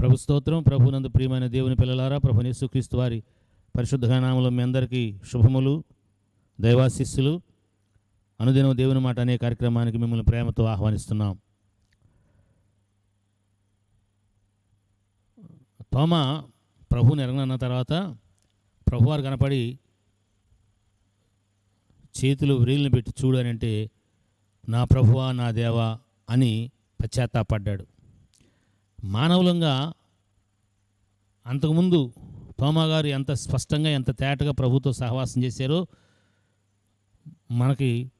ప్రభు స్తోత్రం ప్రభునందు ప్రియమైన దేవుని పిల్లలారా ప్రభు యేసుక్రీస్తు వారి పరిశుద్ధ నామంలో మీ అందరికీ శుభములు దైవాశిస్సులు. అనుదినం దేవుని మాట అనే కార్యక్రమానికి మిమ్మల్ని ప్రేమతో ఆహ్వానిస్తున్నాం. తోమ ప్రభుని ఎరగనన్న తర్వాత ప్రభువారు కనపడి చేతులు వ్రీలను పెట్టి చూడు అని అంటే నా ప్రభువా నా దేవా అని పశ్చాత్తాపడ్డాడు. మానవులంగా అంతకుముందు తోమా గారు ఎంత స్పష్టంగా ఎంత తేటగా ప్రభుతో సహవాసం చేశారో మనకి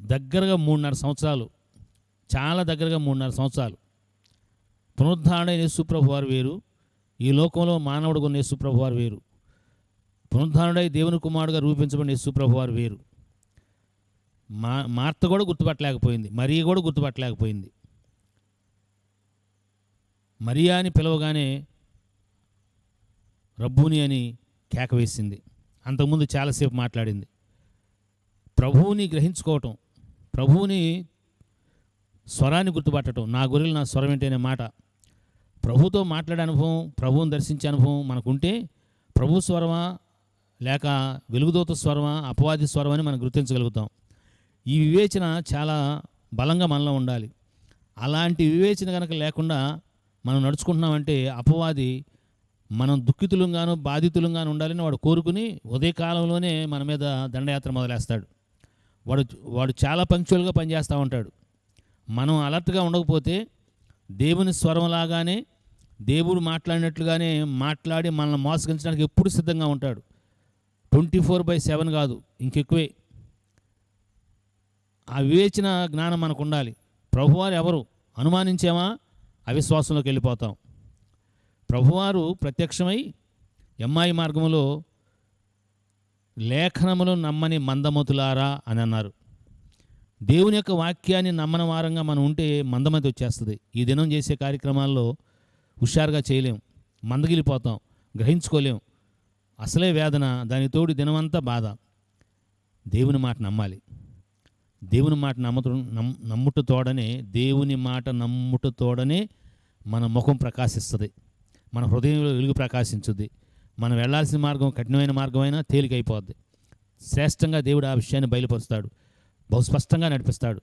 దగ్గరగా మూడున్నర సంవత్సరాలు చాలా దగ్గరగా మూడున్నర సంవత్సరాలు. పునరుద్ధారణ యేసుప్రభు వారు వేరు ఈ లోకంలో మానవుడు కొన్ని యేసుప్రభు వారు వేరు. పునరుద్ధారణుడై దేవుని కుమారుడుగా రూపించబడిన యేసుప్రభు వారు వేరు. మా మార్త కూడా గుర్తుపట్టలేకపోయింది మరీ కూడా గుర్తుపట్టలేకపోయింది. మరియా అని పిలవగానే రబ్బుని అని కేక వేసింది. అంతకుముందు చాలాసేపు మాట్లాడింది. ప్రభువుని గ్రహించుకోవటం ప్రభువుని స్వరాన్ని గుర్తుపట్టడం నా గొర్రెలు నా స్వరం ఏంటనే మాట. ప్రభుతో మాట్లాడే అనుభవం ప్రభువుని దర్శించే అనుభవం మనకుంటే ప్రభు స్వరమా లేక వెలుగుదోత స్వరమా అపవాది స్వరం అని మనం గుర్తించగలుగుతాం. ఈ వివేచన చాలా బలంగా మనలో ఉండాలి. అలాంటి వివేచన కనుక లేకుండా మనం నడుచుకుంటున్నామంటే అపవాది మనం దుఃఖితులంగాను బాధితులంగాను ఉండాలని వాడు కోరుకుని ఉదయకాలంలోనే మన మీద దండయాత్ర మొదలేస్తాడు. వాడు వాడు చాలా పంక్చువల్గా పనిచేస్తూ ఉంటాడు. మనం అలర్ట్గా ఉండకపోతే దేవుని స్వరంలాగానే దేవుడు మాట్లాడినట్లుగానే మాట్లాడి మనల్ని మోసగించడానికి ఎప్పుడు సిద్ధంగా ఉంటాడు. ట్వంటీ ఫోర్ బై సెవెన్ కాదు ఇంకెక్కువే. ఆ వివేచన జ్ఞానం మనకు ఉండాలి ప్రభువారు ఎవరు? అనుమానించామా? అవిశ్వాసంలోకి వెళ్ళిపోతాం. ప్రభువారు ప్రత్యక్షమై ఎమ్మాయి మార్గములో లేఖనములు నమ్మని మందమతులారా అని అన్నారు. దేవుని యొక్క వాక్యాన్ని నమ్మని వారంగా మనం ఉంటే మందమతి వచ్చేస్తుంది. ఈ దినం చేసే కార్యక్రమాల్లో హుషారుగా చేయలేం. మందగిలిపోతాం. గ్రహించుకోలేం. అసలే వేదన దాని తోడు దినమంతా బాధ. దేవుని మాట నమ్మాలి. దేవుని మాట నమ్ముతు నమ్ముట తోడనే దేవుని మాట నమ్ముట తోడనే మన ముఖం ప్రకాశిస్తుంది. మన హృదయంలో వెలుగు ప్రకాశించుద్ది. మనం వెళ్ళాల్సిన మార్గం కఠినమైన మార్గమైనా తేలికైపోద్ది. శ్రేష్టంగా దేవుడు ఆ విషయాన్ని బయలుపరుస్తాడు. బహు స్పష్టంగా నడిపిస్తాడు.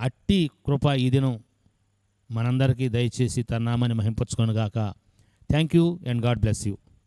అట్టి కృప ఈ దినం మనందరికీ దయచేసి తన నామాన్ని మహింపరచుకొనుగాక. Thank you and God bless you.